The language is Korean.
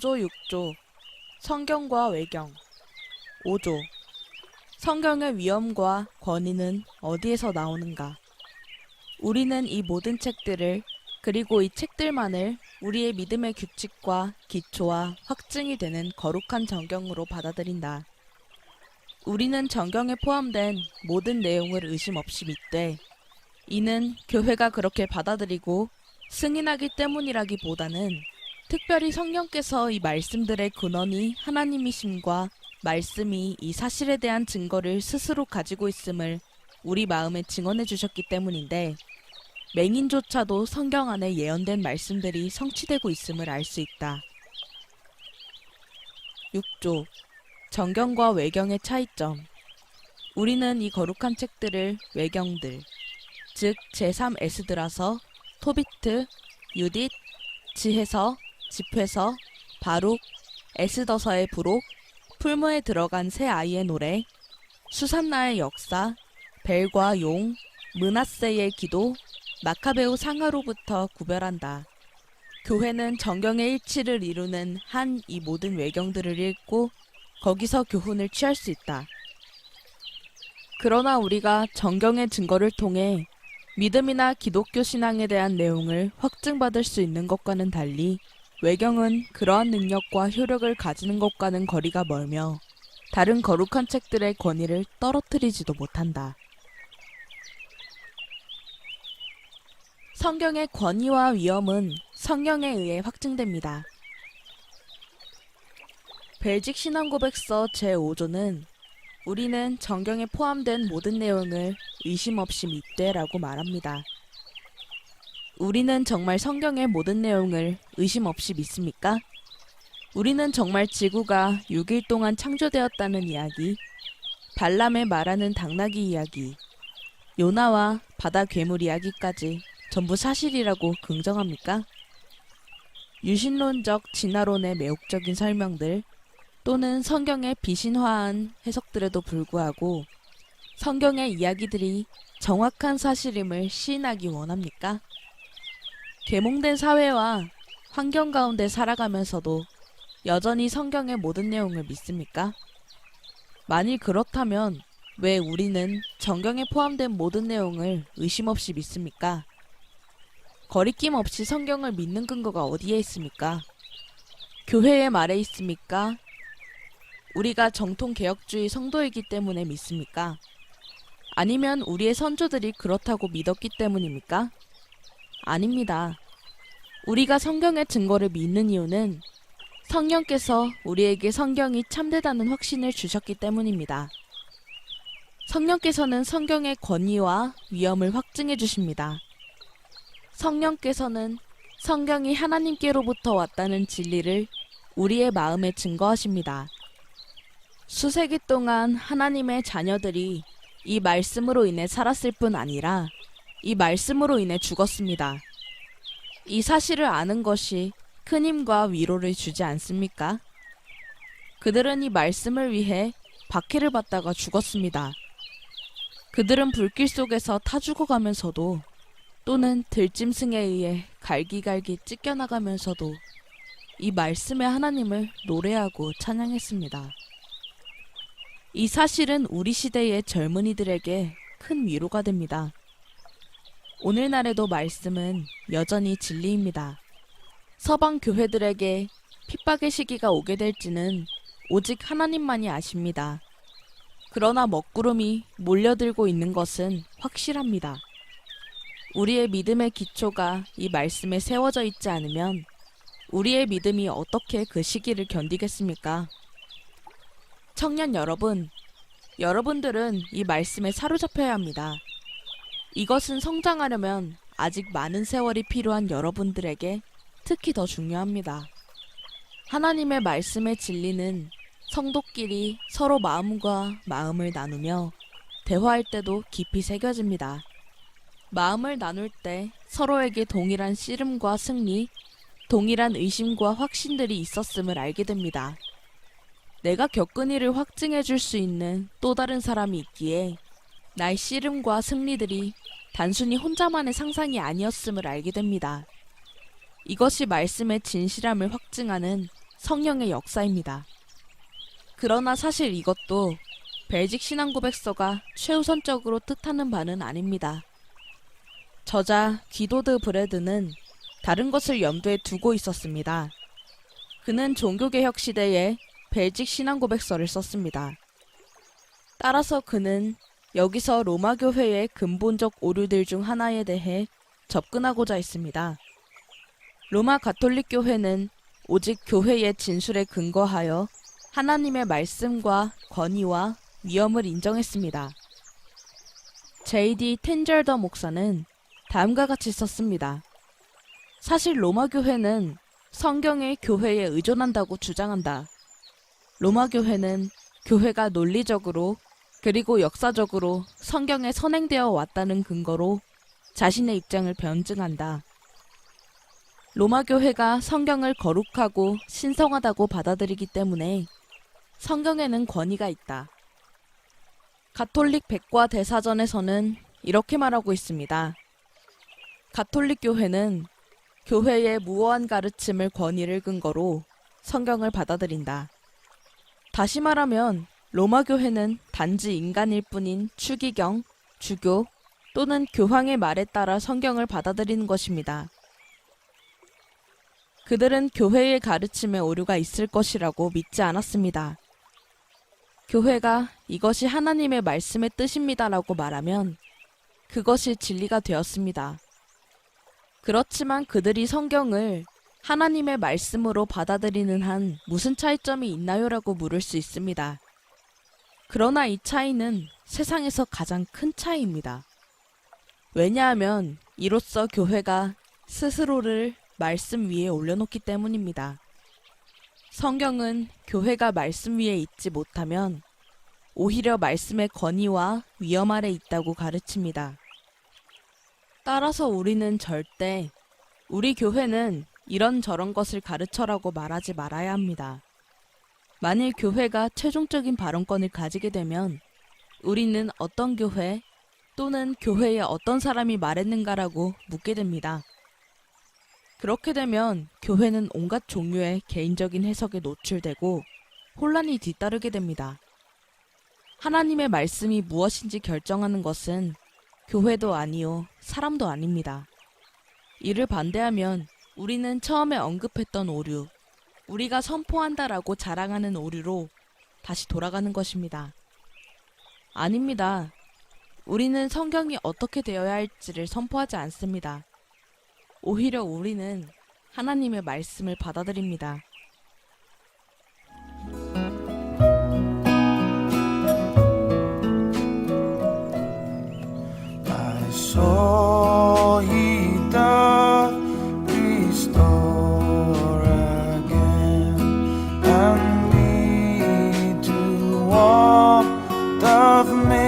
5조 6조 성경과 외경 5조 성경의 위엄과 권위는 어디에서 나오는가? 우리는 이 모든 책들을 그리고 이 책들만을 우리의 믿음의 규칙과 기초와 확증이 되는 거룩한 정경으로 받아들인다. 우리는 정경에 포함된 모든 내용을 의심 없이 믿되 이는 교회가 그렇게 받아들이고 승인하기 때문이라기보다는 특별히 성령께서 이 말씀들의 근원이 하나님이심과 말씀이 이 사실에 대한 증거를 스스로 가지고 있음을 우리 마음에 증언해 주셨기 때문인데 맹인조차도 성경 안에 예언된 말씀들이 성취되고 있음을 알 수 있다. 6조 정경과 외경의 차이점 우리는 이 거룩한 책들을 외경들 즉 제3에스드라서 토비트, 유딧, 지혜서, 집회서, 바룩, 에스더서의 부록, 풀무에 들어간 새 아이의 노래, 수산나의 역사, 벨과 용, 문하세의 기도, 마카베오 상하로부터 구별한다. 교회는 정경의 일치를 이루는 한 이 모든 외경들을 읽고 거기서 교훈을 취할 수 있다. 그러나 우리가 정경의 증거를 통해 믿음이나 기독교 신앙에 대한 내용을 확증받을 수 있는 것과는 달리 외경은 그러한 능력과 효력을 가지는 것과는 거리가 멀며 다른 거룩한 책들의 권위를 떨어뜨리지도 못한다. 성경의 권위와 위엄은 성령에 의해 확증됩니다. 벨직 신앙고백서 제5조는 우리는 정경에 포함된 모든 내용을 의심 없이 믿되라고 말합니다. 우리는 정말 성경의 모든 내용을 의심 없이 믿습니까? 우리는 정말 지구가 6일 동안 창조되었다는 이야기, 발람의 말하는 당나귀 이야기, 요나와 바다 괴물 이야기까지 전부 사실이라고 긍정합니까? 유신론적 진화론의 매혹적인 설명들 또는 성경의 비신화한 해석들에도 불구하고 성경의 이야기들이 정확한 사실임을 시인하기 원합니까? 계몽된 사회와 환경 가운데 살아가면서도 여전히 성경의 모든 내용을 믿습니까? 만일 그렇다면 왜 우리는 정경에 포함된 모든 내용을 의심 없이 믿습니까? 거리낌 없이 성경을 믿는 근거가 어디에 있습니까? 교회의 말에 있습니까? 우리가 정통 개혁주의 성도이기 때문에 믿습니까? 아니면 우리의 선조들이 그렇다고 믿었기 때문입니까? 아닙니다. 우리가 성경의 증거를 믿는 이유는 성령께서 우리에게 성경이 참되다는 확신을 주셨기 때문입니다. 성령께서는 성경의 권위와 위엄을 확증해 주십니다. 성령께서는 성경이 하나님께로부터 왔다는 진리를 우리의 마음에 증거하십니다. 수세기 동안 하나님의 자녀들이 이 말씀으로 인해 살았을 뿐 아니라 이 말씀으로 인해 죽었습니다. 이 사실을 아는 것이 큰 힘과 위로를 주지 않습니까? 그들은 이 말씀을 위해 박해를 받다가 죽었습니다. 그들은 불길 속에서 타 죽어가면서도 또는 들짐승에 의해 갈기갈기 찢겨나가면서도 이 말씀의 하나님을 노래하고 찬양했습니다. 이 사실은 우리 시대의 젊은이들에게 큰 위로가 됩니다. 오늘날에도 말씀은 여전히 진리입니다. 서방 교회들에게 핍박의 시기가 오게 될지는 오직 하나님만이 아십니다. 그러나 먹구름이 몰려들고 있는 것은 확실합니다. 우리의 믿음의 기초가 이 말씀에 세워져 있지 않으면 우리의 믿음이 어떻게 그 시기를 견디겠습니까? 청년 여러분, 여러분들은 이 말씀에 사로잡혀야 합니다. 이것은 성장하려면 아직 많은 세월이 필요한 여러분들에게 특히 더 중요합니다. 하나님의 말씀의 진리는 성도끼리 서로 마음과 마음을 나누며 대화할 때도 깊이 새겨집니다. 마음을 나눌 때 서로에게 동일한 씨름과 승리, 동일한 의심과 확신들이 있었음을 알게 됩니다. 내가 겪은 일을 확증해 줄 수 있는 또 다른 사람이 있기에 나의 씨름과 승리들이 단순히 혼자만의 상상이 아니었음을 알게 됩니다. 이것이 말씀의 진실함을 확증하는 성령의 역사입니다. 그러나 사실 이것도 벨직 신앙 고백서가 최우선적으로 뜻하는 바는 아닙니다. 저자 기도드 브레드는 다른 것을 염두에 두고 있었습니다. 그는 종교개혁 시대에 벨직 신앙 고백서를 썼습니다. 따라서 그는 여기서 로마 교회의 근본적 오류들 중 하나에 대해 접근하고자 했습니다. 로마 가톨릭 교회는 오직 교회의 진술에 근거하여 하나님의 말씀과 권위와 위엄을 인정했습니다. J.D. 텐절더 목사는 다음과 같이 썼습니다. 사실 로마 교회는 성경의 교회에 의존한다고 주장한다. 로마 교회는 교회가 논리적으로 그리고 역사적으로 성경에 선행되어 왔다는 근거로 자신의 입장을 변증한다. 로마 교회가 성경을 거룩하고 신성하다고 받아들이기 때문에 성경에는 권위가 있다. 가톨릭 백과 대사전에서는 이렇게 말하고 있습니다. 가톨릭 교회는 교회의 무어한 가르침을 권위를 근거로 성경을 받아들인다. 다시 말하면 로마 교회는 단지 인간일 뿐인 추기경, 주교 또는 교황의 말에 따라 성경을 받아들이는 것입니다. 그들은 교회의 가르침에 오류가 있을 것이라고 믿지 않았습니다. 교회가 이것이 하나님의 말씀의 뜻입니다라고 말하면 그것이 진리가 되었습니다. 그렇지만 그들이 성경을 하나님의 말씀으로 받아들이는 한 무슨 차이점이 있나요라고 물을 수 있습니다. 그러나 이 차이는 세상에서 가장 큰 차이입니다. 왜냐하면 이로써 교회가 스스로를 말씀 위에 올려놓기 때문입니다. 성경은 교회가 말씀 위에 있지 못하면 오히려 말씀의 권위와 위험 아래 있다고 가르칩니다. 따라서 우리는 절대 우리 교회는 이런 저런 것을 가르쳐라고 말하지 말아야 합니다. 만일 교회가 최종적인 발언권을 가지게 되면 우리는 어떤 교회 또는 교회에 어떤 사람이 말했는가라고 묻게 됩니다. 그렇게 되면 교회는 온갖 종류의 개인적인 해석에 노출되고 혼란이 뒤따르게 됩니다. 하나님의 말씀이 무엇인지 결정하는 것은 교회도 아니요, 사람도 아닙니다. 이를 반대하면 우리는 처음에 언급했던 오류, 우리가 선포한다라고 자랑하는 오류로 다시 돌아가는 것입니다. 아닙니다. 우리는 성경이 어떻게 되어야 할지를 선포하지 않습니다. 오히려 우리는 하나님의 말씀을 받아들입니다. of me.